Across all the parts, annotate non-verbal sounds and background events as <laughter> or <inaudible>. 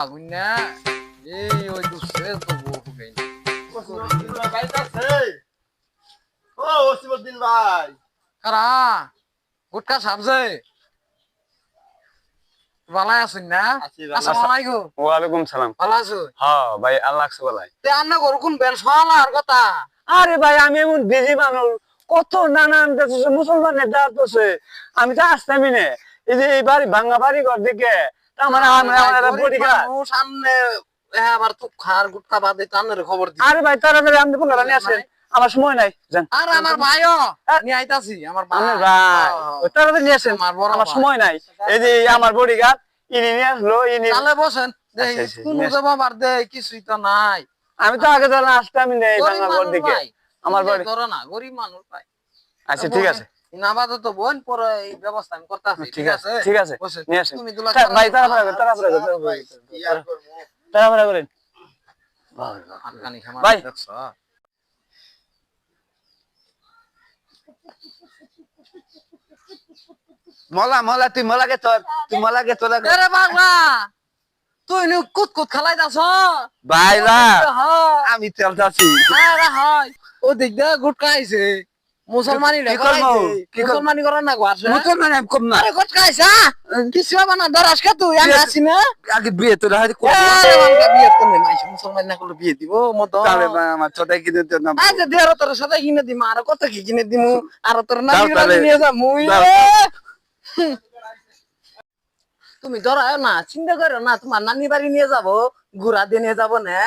আগুন এই ওই দুসে তো বহু গই ও ওসিমউদ্দিন ভাই কারা গুটকা সাবজে ভালাই আছেন না। আসসালামু আলাইকুম সালাম ভালো আছো হ্যাঁ ভাই আল্লাহ বলাই তে আন্না গরু কোন বেল সওয়ালার কথা আরে ভাই আমি এমন বিজি মানুষ কত নানান দেশে মুসলমানের দাঁত বসে আমি তো আসতামই না এই যে এই বাড়ি ভাঙ্গা বাড়ি ঘর দিকে সামনে হ্যাঁ আবার তো খার গুটকা বাদে টানের খবর দি আরে ভাই তাড়াতাড়ি আপনি বলে রানি আসেন আমার সময় নাই আর আমার ভাইও নিয়ে আইতাছি আমার ভাই। আমার ভাই। ওই তাড়াতাড়ি নিয়ে আসেন আমার বড় আমার সময় নাই। এই যে আমার বডি গার্ড ইনি নিয়ে আসলো ইনি তাহলে বসেন আচ্ছা, আচ্ছা, কোন দে কিছুই তো নাই। আমি তো আগে জানা আসতামই না এই গরিব ভাঙ্গা ঘর দিকে আমার বাড়ি করো না গরিব মানুষ ভাই। আচ্ছা ঠিক আছে। ইনাবাদে তো বোন পরে এই ব্যবস্থা আমি করতেছি ঠিক আছে ঠিক আছে। নিয়ে আসেন। তুমি দুলা ভাই তাড়াতাড়ি করেন, তাড়াতাড়ি করেন, ভাই তাড়াতাড়ি করেন। ভাই। মলা মলা তুই মলাকে তোর তুই মলাকে তোলা এরে বাবা তুই নি কুত কুত খালাই দাস হ্যাঁ আমি তেলতাছি আরে হাই ও দেখ দে গুটকা আইছে। মুসলমানি কি লেখা করব? আইছে কি করব? মুসলমানি করার না গোয়াছে মুসলমান আমি কম না। আরে গুটকা আইছা কিছু হবে না দরাস কা তুই? আমি আছি না? আগে বিয়ে মাইছে। মুসলমান না করলে দিব মত তাহলে বা আমার ছোটাই কিনে দিও না দেয়ার তোর সাথে কিনে দিম আর কত কি কিনে দিমু? আর তোর না নিয়ে যা মুই তুমি ধরাও না চিন্তা করো না তোমার নানি বাড়ি নিয়ে যাব ঘুরা দিয়ে নিয়ে যাব না।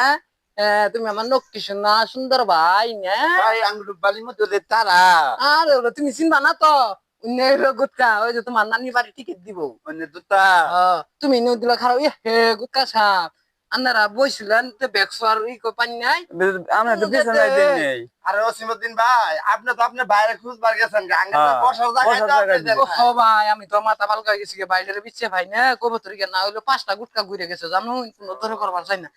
তুমি আমার নক্কি না সুন্দর ভাই না। ভাই আঙ্গুর বালির মধ্যে তারা। আর তুমি চিনবা না তো? গুটকা ওই যে তোমার নানি বাড়ি টিকিট দিব। তুমি নিয়ে দিলে খারাপ ইয়ে হে গুটকা সাপ। আন্নারা বইছিলেন তো বেকসো আর ই পানি নাই। আমরা তো পিছনে দিন নেই। আরে ওসিমউদ্দিন ভাই আপনি তো আপনি বাইরে খুঁজবার গেছেন হ্যাঁ, বসার ও ভাই আমি তো মাথা পালকা গেছি বাইরে বিচ্ছে ভাই না কবে তরিকে না হইল পাঁচটা গুটকা ঘুরে গেছে জানো? কোনো ধরে করবার চাই না।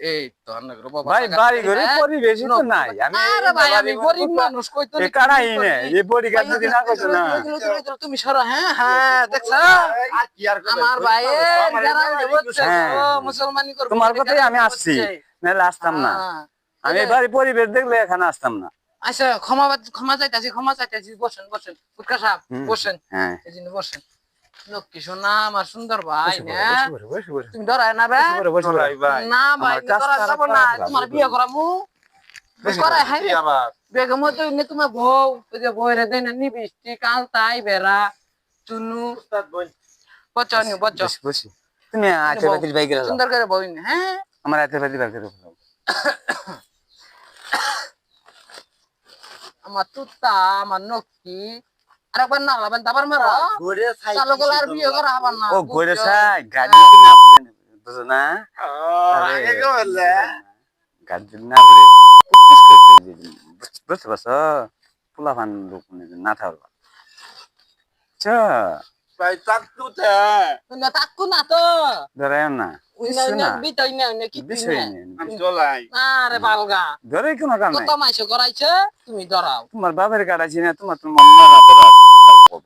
এই তো আন্না করো বাবা ভাই বাড়ি ঘরে পরিবেশই তো নাই। আমি আরে ভাই আমি গরিব মানুষ কই তো কারাই নে এই বডি গার্ড যদি না করছ না। তুমি সরো হ্যাঁ দেখছ? আর কি আর আমার ভাই আমার যারা এলাকায় বুঝছে। ও মুসলমানি করবে তোমার কথাই আমি আসছি নাহলে আসতাম না। হ্যাঁ। আমি বাড়ি পরিবেশ দেখলে এখানে আসতাম না। আচ্ছা ক্ষমা ক্ষমা চাইতাছি ক্ষমা চাইতাছি বসেন বসেন। ফুটকা সাহেব বসেন। হ্যাঁ। এই জন্য বসেন। লক্ষ্মী সোনা আমার সুন্দর ভাই। তুমি না। ভাই। না ভাই না তোমার বিয়ে করামু। করাই হাই বেগম তো ইনে তোমার বউ বউরে দেন নি বৃষ্টি কাল তাই বেড়া চুনু। উস্তাদ বোন বচনি বচ বসে, বসে। তুমি। বাতিল বাইকে সুন্দর করে হ্যাঁ? আমার বাতিল রাখো। <coughs> আমার তুত্তা আমার নক্কি আর একবার না লাবেন তারপর মারা ঘুরে ছাই চালু গলা আর বিয়ে করা হবার না। ও ঘুরে বুঝছ? চাই গাড়ি না? বুঝো না আগে কে গাড়ি না পুড়ে কুটকুস করে পুড়ে বুঝতে পারছ? পোলা পান লোক না থাকবা আচ্ছা ভাই চাকতুতে না তাকু না তো ধরে না। ধরে কোনো কাম তুমি ধরাও তোমার তোমার মন।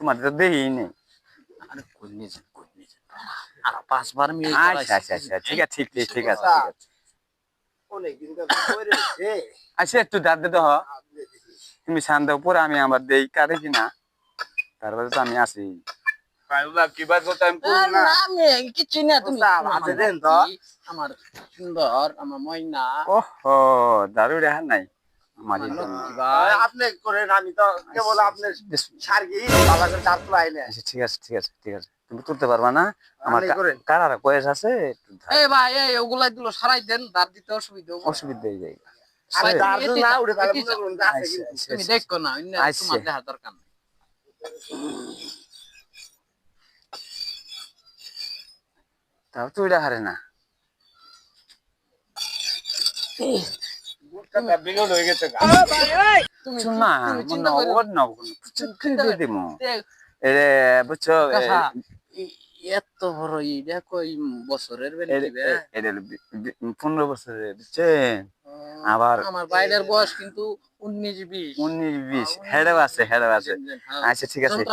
তোমার তো দেহি নেই আরে আর পাঁচবার আচ্ছা আচ্ছা আচ্ছা ঠিক আছে ঠিক আছে ঠিক আছে আচ্ছা একটু দাঁত দে তো তুমি শান দাও পরে আমি আমার দেই কাটে কি না তারপরে তো আমি আসি ভাই কি বাজ কথা আমি কই না। আমি কিছু না তুমি আছে দেন তো। আমার সুন্দর আমার ময়না। ওহো দারু নাই। আপনি করেন আমি তো কেবল আপনি বেশ, সারগি বালা করে চার তুলাই না আচ্ছা, ঠিক আছে ঠিক আছে ঠিক আছে। তুমি তুলতে পারবা না। আমার আপনি। কারার কয়েস আছে? ধার- এই ভাই এই ওগুলাই দিল সারাই দেন দাঁত দিতে অসুবিধা অসুবিধা হয়ে যায়। আরে ভাই, দার এটি না উড়ে তাহলে মনে করুন আছে আচ্ছা, কিন্তু। আচ্ছা, তুমি আচ্ছা। দেখো না অন্য আচ্ছা। তোমার দেখার দরকার নেই তাও তো এটা হারে না গুটটা বিগল হয়ে গেছে গা। তুমি শুন না তুমি মনে চিন্তা করো ওর না কিছু চিন্তা দিয়ে করো। দিমু দেখ, এরে বুঝছ এ, দেখা। ই- এত বড় ইটা কই বছরের বেশি বে এটা হলো বি- বি- পনেরো বছরের বুঝছেন আবার- আমার বাইরের বয়স কিন্তু উনিশ বিশ। উনিশ বিশ। হেডেও আছে হেডেও আছে। হ্যাঁ। আচ্ছা ঠিক আছে। তো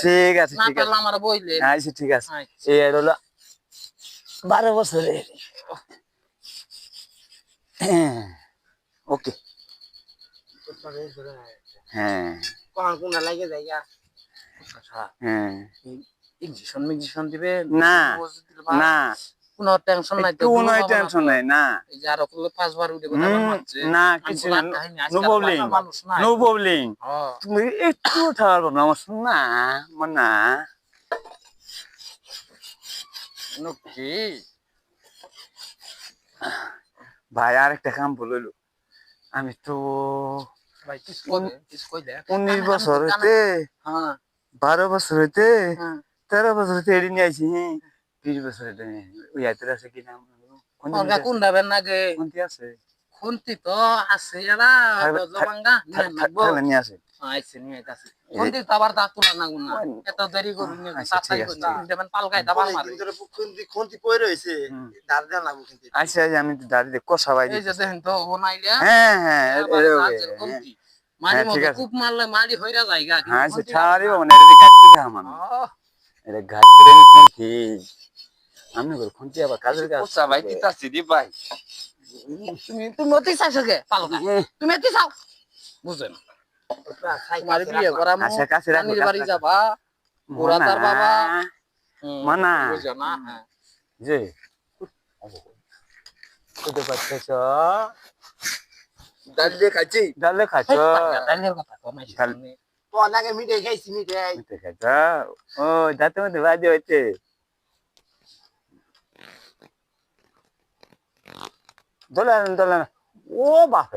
ঠিক আছে ঠিক আছে। পারলে আমার বইলে। আচ্ছা ঠিক আছে। আচ্ছা। এই হলো বারো বছরের। হ্যাঁ ওকে। হ্যাঁ। আচ্ছা, হ্যাঁ। ইঞ্জেকশন মিঞ্জেকশন দিবে না, না। কোনো টেনশন নাই কোনো টেনশন নাই। না। এই যে আরও করলে পাঁচবার উঠে কথা হুম, না কিছু না নো প্রবলেম মানুষ নো প্রবলেম। তুমি একটু ভাই আর একটা কাম বলল আমি তো ভাই। উনিশ বছর হইতে বারো বছর হইতে। তেরো বছর হইতে এড়ি নিয়ে আইছি বিশ বছর হইতে ওই আছে কি নাম কোন ওর গা না গে কোনটি আছে খুন্তি তো আছে এরা জবাঙ্গা নিয়ে আছে, দাঁড় আচ্ছা যে আমি দাঁড়িয়ে কষা বাই এই যে দেখেন তো ও নাইলে হ্যাঁ হ্যাঁ মারি হ্যাঁ, আছে। কূপ মারলে মারি হইরা জায়গা সে মানে এটা এটা গাছ আমি বল খুঁটি আবার কাজের গাছ পোচা ভাই দিতাছি দি ভাই। তুমি তুমি অতি চাইছো কে? পালকা তুমি অতি চাও? বুঝেন তোমার বিয়ে করা কাছে রাখো নানির বাড়ি যাবা ওরা তার বাবা। মানা, হুম। বুঝো না হ্যাঁ। দিয়ে খাইছি? খাচ্ছ কথা মিটে খাইছি মিটে মিঠে খাচ্ছ ও দাঁতে মধ্যে বাজে দোলান দোলান। ও বাপ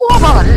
ও বাবা রে।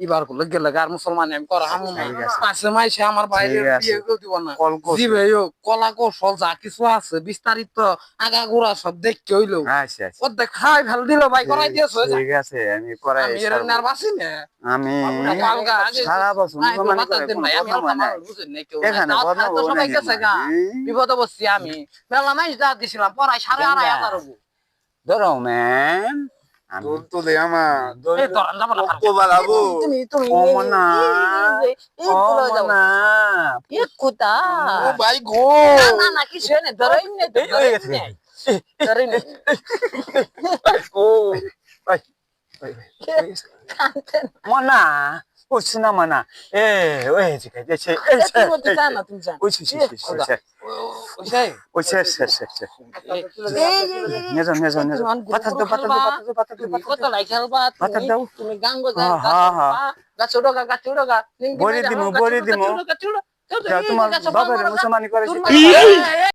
এবার করল গেলে আর মুসলমান আমি করা হামু না। ঠিক আছে। পাশে মাইসে আমার বাইরে বিয়ে কেউ দিব না। জিবে কলা কৌশল যা কিছু আছে বিস্তারিত আগা গোড়া সব দেখতে হইল। আচ্ছা আচ্ছা। অর্ধেক খাই ফেল দিল ভাই করাই দিয়েছ ঠিক আছে আমি করাই আমি এর ছাড়বো। নার্ভাসই না। আমি সারা বছর করে। এখানে সবাই গেছে গা। বিপদে মেলা মাইস যা দিছিলাম পড়াই সাড়ে আড়াই কেনগা? হাজার ধরো ম্যাম। তো দে আমার ধরেন, যাব না, মনা, কোথা? ও ভাই গো না, না, কিছু হয় না, ধরেই নে, এই, ধরেই এই গেছে। নে। ধরেই নে। ও। মনা উড়োগা গাছ উড়োগা বড়ি দিমু, বড়ি দিমু। তোমার বাবার মুসলমানি করে